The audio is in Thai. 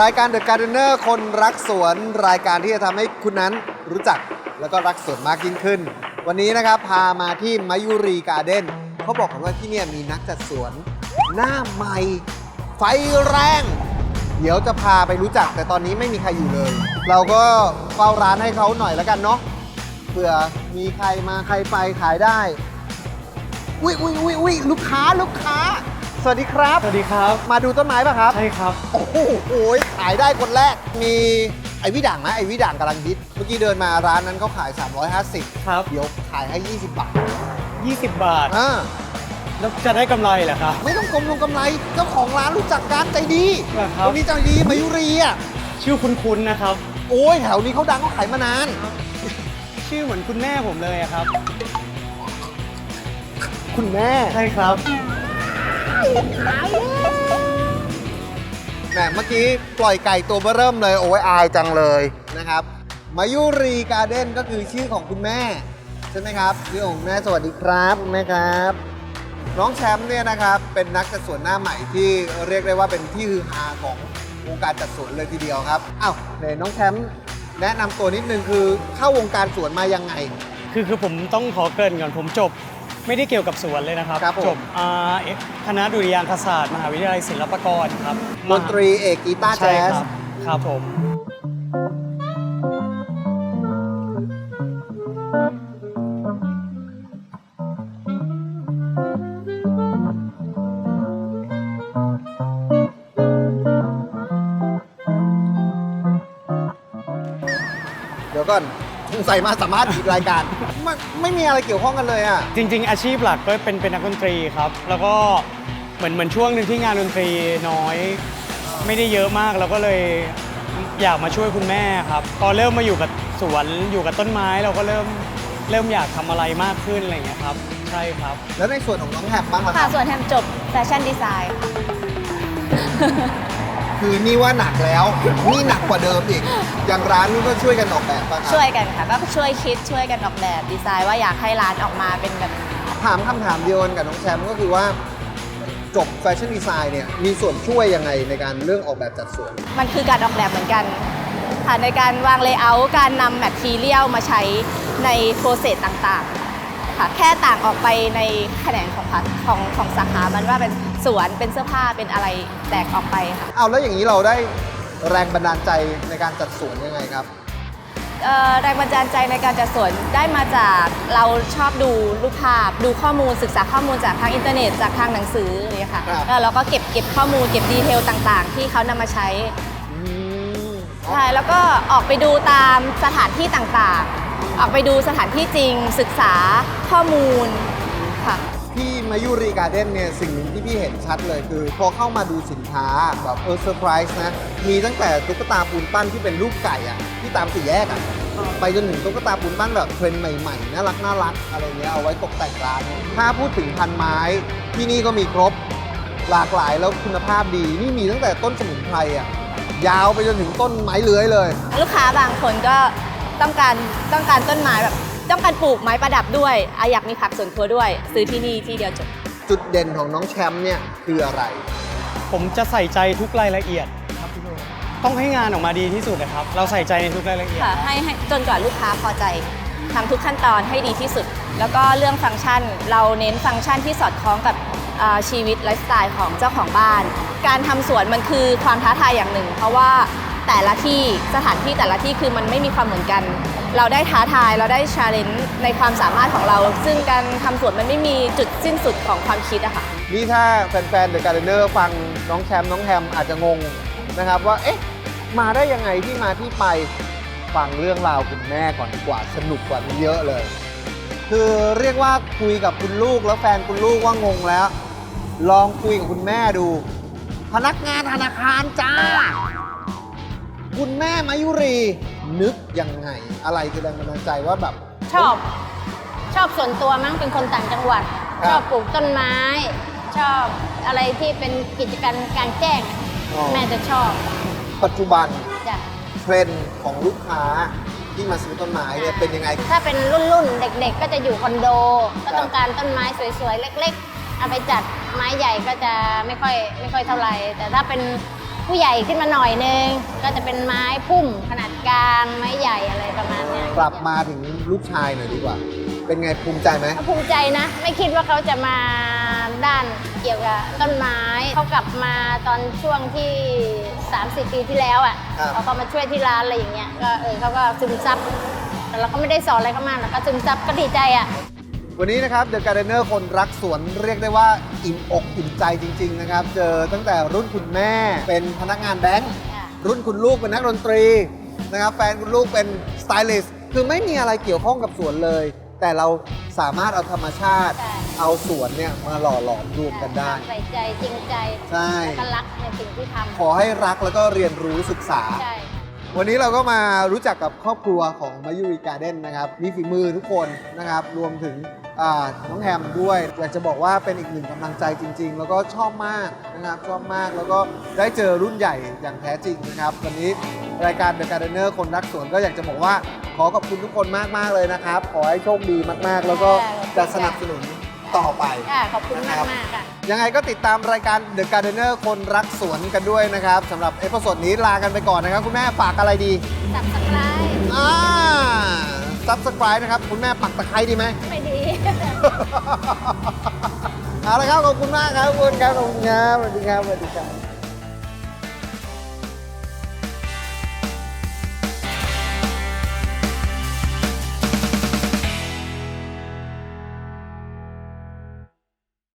รายการ The Gardener คนรักสวนรายการที่จะทำให้คุณนั้นรู้จักแล้วก็รักสวนมากยิ่งขึ้น วันนี้นะครับพามาที่มายุรีการ์เด้นเขาบอกกันว่าที่เนี่ยมีนักจัดสวน หน้าใหม่ ไฟแรง เดี๋ยวจะพาไปรู้จัก แต่ตอนนี้ไม่มีใครอยู่เลย เราก็เฝ้าร้านให้เขาหน่อยแล้วกันเนาะเผื่อมีใครมาใครไปขายได้อุ้ยอุ้ยอุ้ยอุ้ยลูกค้าลูกค้า สวัสดีครับ สวัสดีครับ มาดูต้นไม้ป่ะครับ ใช่ครับ โอ้โหโอ้ยขายได้คนแรก มีไอวิด่างไหมไอวิด่างกำลังฮิต เมื่อกี้เดินมาร้านนั้นเขาขาย 350 ครับ เดี๋ยวขายให้ 20 บาท 20 บาท อ่า แล้วจะได้กำไรเหรอครับ ไม่ต้องกลมลงกำไร เจ้าของร้านรู้จักกันใจดีเหรอครับคนนี้ใจดีมายุรีอะ ชื่อคุ้นๆนะครับ โอ้ยแถวนี้เขาดังเขาขายมานาน ชื่อเหมือนคุณแม่ผมเลยอะครับ คุณแม่ ใช่ครับ แหมเมื่อกี้ปล่อยไก่ตัวเบ้อเริ่มเลย โอ้ยอายจังเลยนะครับ มายุรีการ์เด้นก็คือชื่อของคุณแม่ ใช่ไหมครับชื่อของคุณแม่สวัสดีครับคุณแม่ครับ น้องแชมป์เนี่ยนะครับ เป็นนักจัดสวนหน้าใหม่ที่เรียกได้ว่าเป็นที่ฮือฮาของวงการจัดสวนเลยทีเดียวครับอ้าวไหนน้องแชมป์แนะนำตัวนิดนึงคือเข้าวงการสวนมายังไง คือคือผมต้องขอเกริ่นก่อนผมจบ ไม่ได้เกี่ยวกับสวนเลยนะครับครับผม จบอ่าเอ๊ะคณะดุริยางคศาสตร์มหาวิทยาลัยศิลปากรครับดนตรีเอกกีตาร์ใช่แจ๊คสรับครับผม เดี๋ยวก่อนสงสัยมาสามารถอีกรายการ ไม่ไม่มีอะไรเกี่ยวข้องกันเลยอะ จริง ๆ อาชีพหลักก็เป็นเป็นนักดนตรีครับ แล้วก็เหมือนเหมือนช่วงหนึ่งที่งานดนตรีน้อย ไม่ได้เยอะมากเราก็เลยอยากมาช่วยคุณแม่ครับพอเริ่มมาอยู่กับสวนอยู่กับต้นไม้เราก็เริ่มเริ่มอยากทำอะไรมากขึ้นอะไรอย่างเงี้ยครับ ใช่ครับ แล้วในส่วนของน้องแฮมบ้างล่ะคค่ะรับส่วนแฮมจบแฟชั่นดีไซน์คื อนี่ว่าหนักแล้ว นี่หนักกว่าเดิมอีก อย่างร้านนี้ก็ช่วยกันออกแบบป่ะครับช่วยกันค่ะก็ช่วยคิดช่วยกันออกแบบดีไซน์ว่าอยากให้ร้านออกมาเป็นแบบถามคำถามเดียวกันกับน้องแชมป์ก็คือว่า จบแฟชั่นดีไซน์เนี่ยมีส่วนช่วยยังไงในการเรื่องออกแบบจัดสวน มันคือการออกแบบเหมือนกันค่ะในการวางเลเยอร์การนำแมททีเรียลมาใช้ในโปรเซสต่างๆ ค่ะแค่ต่างออกไปในแขนงของพาร์ทของของสาขามันว่าเป็นสวนเป็นเสื้อผ้าเป็นอะไรแตกออกไปค่ะเอาแล้วอย่างนี้เราได้แรงบันดาลใจในการจัดสวนยังไงครับ เอ่อแรงบันดาลใจในการจัดสวนได้มาจากเราชอบดูรูปภาพ ดูข้อมูลศึกษาข้อมูลจากทางอินเทอร์เน็ตจากทางหนังสืออะไรอย่างเงี้ยค่ะครับ แล้วเราก็เก็บเก็บข้อมูลเก็บดีเทลต่างๆ ที่เขานำมาใช้ อืม ใช่แล้วก็ออกไปดูตามสถานที่ต่างๆ ออกไปดูสถานที่จริง ศึกษาข้อมูลค่ะ ที่มายุรีการ์เด้นเนี่ยสิ่งหนึ่งที่พี่เห็นชัดเลยคือ พอเข้ามาดูสินค้าแบบเออเซอร์ไพรส์นะ มีตั้งแต่ตุ๊กตาปูนปั้นที่เป็นรูปไก่อะที่ตามสี่แยกอะไปจนถึงตุ๊กตาปูนปั้นแบบเทรนด์ใหม่ๆน่ารักน่ารักอะไรเงี้ยเอาไว้ตกแต่งร้าน ถ้าพูดถึงพันไม้ที่นี่ก็มีครบหลากหลายแล้วคุณภาพดีนี่มีตั้งแต่ต้นสมุนไพรอะยาวไปจนถึงต้นไม้เลื้อยเลย ลูกค้าบางคนก็ ต้องการต้องการต้นไม้แบบต้องการปลูกไม้ประดับด้วยอะอยากมีผักสวนครัวด้วย ซื้อที่นี่ที่เดียวจบ จุดเด่นของน้องแชมป์เนี่ยคืออะไร ผมจะใส่ใจทุกรายละเอียดครับพี่โบต้องให้งานออกมาดีที่สุดนะครับ เราใส่ใจในทุกรายละเอียด ค่ะให้ให้จนกว่าลูกค้าพอใจทำทุกขั้นตอนให้ดีที่สุด แล้วก็เรื่องฟังก์ชัน เราเน้นฟังก์ชันที่สอดคล้องกับอ่าชีวิตไลฟ์สไตล์ของเจ้าของบ้าน การทำสวนมันคือความท้าทายอย่างหนึ่ง เพราะว่า แต่ละที่สถานที่แต่ละที่คือมันไม่มีความเหมือนกัน เราได้ท้าทายเราได้ชาเลนจ์ในความสามารถของเรา ซึ่งการทำสวนมันไม่มีจุดสิ้นสุดของความคิดอะค่ะ นี่ถ้าแฟนๆ The Gardener ฟังน้องแชมป์น้องแฮมอาจจะงงนะครับว่า เอ๊ะ มาได้ยังไงที่มาที่ไปฟังเรื่องราวคุณแม่ก่อนดีกว่าสนุกกว่านี้เยอะเลย คือเรียกว่าคุยกับคุณลูกแล้วแฟนคุณลูกว่างงแล้ว ลองคุยกับคุณแม่ดู พนักงานธนาคารจ้า คุณแม่มายุรีนึกยังไง อะไรคือแรงบันดาลใจว่าแบบ ชอบ ชอบส่วนตัวมั้งเป็นคนต่างจังหวัด ครับ ชอบปลูกต้นไม้ ชอบอะไรที่เป็นกิจการกลางแจ้งอ๋อแม่จะชอบปัจจุบันจ้ะเทรนด์ของลูกค้าที่มาซื้อต้นไม้เนี่ยเป็นยังไง ถ้าเป็นรุ่นรุ่นๆเด็ก ๆ ก็จะอยู่คอนโด ก็ต้องการต้นไม้สวยๆเล็ก ๆ เอาไปจัดไม้ใหญ่ก็จะไม่ค่อยไม่ค่อยเท่าไหร่แต่ถ้าเป็น ผู้ใหญ่ขึ้นมาหน่อยนึง ก็จะเป็นไม้พุ่มขนาดกลางไม้ใหญ่อะไรประมาณเนี้ยกลับมาถึงลูกชายหน่อยดีกว่า เป็นไงภูมิใจไหม ก็ภูมิใจนะ ไม่คิดว่าเขาจะมาด้านเกี่ยวกับต้นไม้เขากลับมาตอนช่วงที่ 30 ปีที่แล้วอะครับ เขาก็มาช่วยที่ร้านอะไรอย่างเงี้ยก็เออเขาก็ซึมซับแต่เราก็ไม่ได้สอนอะไรเขามากเราก็ซึมซับก็ดีใจอะ วันนี้นะครับเดอะการ์เดนเนอร์คนรักสวนเรียกได้ว่าอิ่มอกอิ่มใจจริง ๆ นะครับ เจอตั้งแต่รุ่นคุณแม่เป็นพนักงานแบงค์ค่ะรุ่นคุณลูกเป็นนักดนตรีนะครับแฟนคุณลูกเป็นสไตลิสต์คือไม่มีอะไรเกี่ยวข้องกับสวนเลย แต่เราสามารถเอาธรรมชาติใช่เอาสวนเนี่ยมาหล่อหลอมรวมกันได้ ใส่ใจจริงใจใช่แล้วก็รักในสิ่งที่ทำขอให้รักแล้วก็เรียนรู้ศึกษา ใช่ค่ะ วันนี้เราก็มารู้จักกับครอบครัวของมายุริการ์เด้นนะครับ มีฝีมือทุกคนนะครับ รวมถึงอ่าน้องแฮมด้วย อยากจะบอกว่าเป็นอีกหนึ่งกำลังใจจริง ๆ แล้วก็ชอบมากนะครับ ชอบมากแล้วก็ได้เจอรุ่นใหญ่อย่างแท้จริงนะครับ วันนี้รายการ The Gardener คนรักสวนก็อยากจะบอกว่าขอขอบคุณทุกคนมากๆเลยนะครับ ขอให้โชคดีมากๆ แล้วก็จะสนับสนุนต่อไป ค่ะขอบคุณนะคมารักบมากๆค่ะ ยังไงก็ติดตามรายการ The Gardener คนรักสวนกันด้วยนะครับสำหรับเอพิโซดนี้ลากันไปก่อนนะครับ คุณแม่ฝากอะไรดีสับสไครอ่าซับสไครต์นะครับ คุณแม่ปักตะไคร้ดีไหม ไม่ดี เอาละครับขอบคุณมากครับขอบคุณครับขอบคุณครับสวัสดีครับสวัสดีครับ